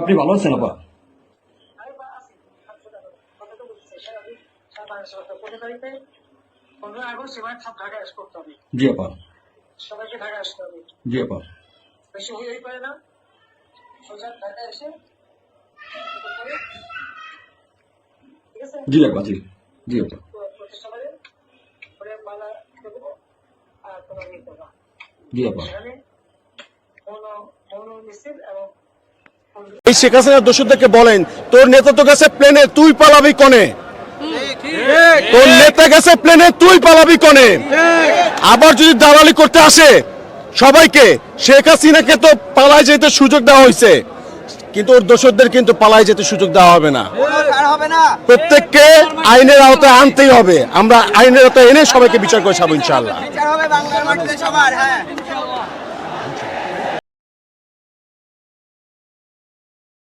আপনি ভালো আছেন আপা জি আপা সবাইকে ঢাকা আসতে হবে। জি আপা বেশি পারে না। সোজা ঢাকা এসে জি আপা জি। জি আপা ইয়ে জি আপা মৌন মিছিল এবং এই শেখ হাসিনা দোষদেরকে বলেন, তোর নেতা তো গেছে প্লেনে, তুই পালাবি কনে? তোর নেতা গেছে প্লেনে, তুই পালাবি কনে? আবার যদি দালালি করতে আসে, সবাইকে, শেখ হাসিনাকে তো পালায় যেতে সুযোগ দেওয়া হয়েছে। কিন্তু ওর দোষদের কিন্তু পালায় যেতে সুযোগ দেওয়া হবে না। প্রত্যেককে আইনের আওতায় আনতেই হবে। আমরা আইনের আওতায় এনে সবাইকে বিচার করে ছাড়বো ইনশাআল্লাহ।